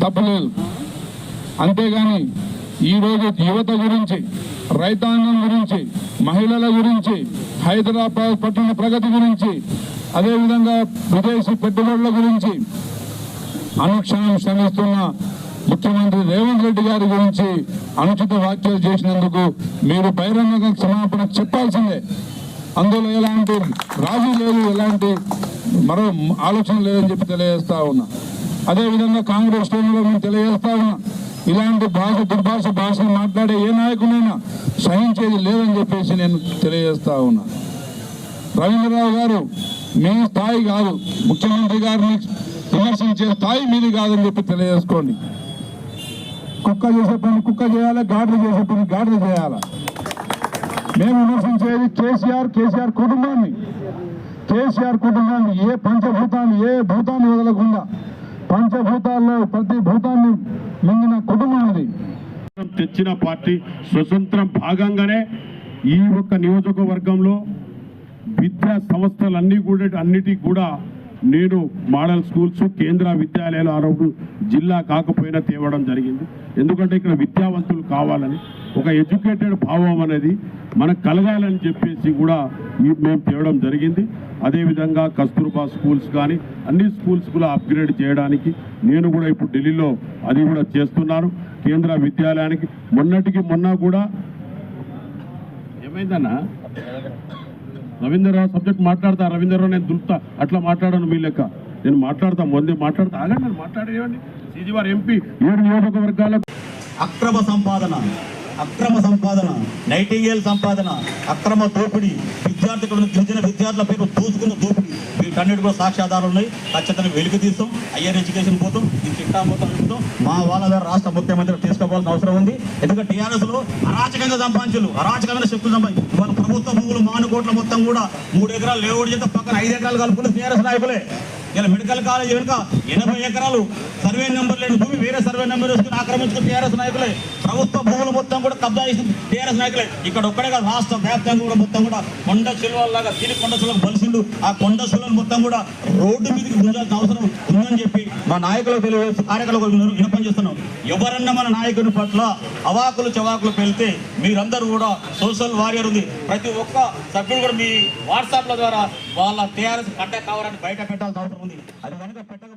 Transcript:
తప్పలేదు. అంతేగాని ఈరోజు యువత గురించి రైతాంగం గురించి మహిళల గురించి హైదరాబాద్ పట్టణ ప్రగతి గురించి అదేవిధంగా విదేశీ పెట్టుబడుల గురించి అనుక్షణం శ్రమిస్తున్న ముఖ్యమంత్రి రేవంత్ రెడ్డి గారి గురించి అనుచిత వ్యాఖ్యలు చేసినందుకు మీరు బహిరంగంగా క్షమాపణ చెప్పాల్సిందే. అందులో ఎలాంటి రాజీ లేదు ఎలాంటి మరో ఆలోచన లేదని చెప్పి తెలియజేస్తా ఉన్నా. అదేవిధంగా కాంగ్రెస్ శ్రేణిలో మేము తెలియజేస్తా ఉన్నా ఇలాంటి భాష దుర్భాష భాషను మాట్లాడే ఏ నాయకునైనా సహించేది లేదని చెప్పేసి నేను తెలియజేస్తా ఉన్నా. రవీంద్రరావు గారు మీ స్థాయి కాదు. ముఖ్యమంత్రి గారిని విమర్శించే స్థాయి మీది కాదని చెప్పి తెలియజేసుకోండి. కుక్క చేసే పని కుక్క చేయాలి గాడ్లు చేసే పని గాడ్లు చేయాలి? మేము విమర్శించేది కేసీఆర్ కేసీఆర్ కుటుంబాన్ని. కేసీఆర్ కుటుంబాన్ని ఏ పంచభూతాన్ని ఏ భూతాన్ని వదలకుండా పంచభూతాల్లో ప్రతి భూతాన్ని మింగిన కుటుంబం అది. తెచ్చిన పార్టీ స్వతంత్రం భాగంగానే ఈ ఒక్క నియోజకవర్గంలో విద్యా సంస్థలన్నీ కూడా అన్నిటికీ కూడా నేను మోడల్ స్కూల్స్ కేంద్ర విద్యాలయాలు ఆ జిల్లా కాకపోయినా తేవడం జరిగింది. ఎందుకంటే ఇక్కడ విద్యావంతులు కావాలని ఒక ఎడ్యుకేటెడ్ భావం అనేది మనకు కలగాలని చెప్పేసి కూడా ఈ- మేము తేవడం జరిగింది. అదేవిధంగా కస్తూర్బా స్కూల్స్ కానీ అన్ని స్కూల్స్ కూడా అప్గ్రేడ్ చేయడానికి నేను కూడా ఇప్పుడు ఢిల్లీలో అది కూడా చేస్తున్నాను. కేంద్ర విద్యాలయానికి మొన్నటికి మొన్న కూడా ఏమైందన్నా? రవీంద్రరావు సబ్జెక్ట్ మాట్లాడతా రవీంద్రరావు నేను దులుపుతా అట్లా మాట్లాడను మీ లెక్క. నేను మాట్లాడతా ముందే మాట్లాడతా ఆగండి నేను మాట్లాడేవండి సీజీవార్ ఎంపీ ఏడు నియోజకవర్గాలకు అక్రమ సంపాదన. అక్రమ సంపాదన నైటింగేల్ సంపాదన అక్రమ దోపిడీ విద్యార్థులను గిరిజన విద్యార్థుల పేరు దోచుకున్న దోపిడీ. వీటన్నిటి కూడా సాక్ష్యాధారాలు ఉన్నాయి. ఖచ్చితంగా వెలికి తీస్తాం. హయ్యర్ ఎడ్యుకేషన్ పోతాం. ఈ చిట్టా మొత్తం చూస్తాం మా వాళ్ళ ద్వారా రాష్ట్ర ముఖ్యమంత్రి తీసుకోవాల్సిన అవసరం ఉంది. ఎందుకంటే టీఆర్ఎస్లో అరాచకంగా సంపాదించులు అరాచకమైన శక్తులు సంపాదించు వాళ్ళ ప్రభుత్వ భూములు మానుకోట్ల మొత్తం కూడా మూడు ఎకరాలు లేవుడు చేత పక్కన ఐదు ఎకరాలు కలుపుకున్న టీఆర్ఎస్ నాయకులే. ఇలా మెడికల్ కాలేజ్ వెనుక ఎనభై ఎకరాలు సర్వే నెంబర్ లేని భూమి వేరే సర్వే నెంబర్ వేసుకుని ఆక్రమించుకుని టీఆర్ఎస్ నాయకులే. ప్రభుత్వ భూములు మొత్తం కూడా కబ్జా చేసింది టీఆర్ఎస్ నాయకులే. ఇక్కడ ఒక్కడే కాదు రాష్ట్ర వ్యాప్తంగా కూడా మొత్తం కూడా కొండ శిల్వల్లాగా తిరిగి కొండ శిల్వకు బలిసిండు. ఆ కొండ శిల్వను మొత్తం కూడా రోడ్డు మీదకి గుంజాల్సిన అవసరం ఉందని చెప్పి మా నాయకులకు తెలియజేస్తూ కార్యకలాపాలు వినపం చేస్తున్నాం. ఎవరన్నా మన నాయకుని పట్ల అవాకులు చవాకులు పెళ్తే మీరందరూ కూడా సోషల్ వారియర్ ఉంది. ప్రతి ఒక్క సభ్యుడు కూడా మీ వాట్సాప్ల ద్వారా వాళ్ళ టీఆర్ఎస్ కట్ట కావాలని బయట పెట్టాల్సిన అవసరం ఉంది. అది కనుక పెట్టక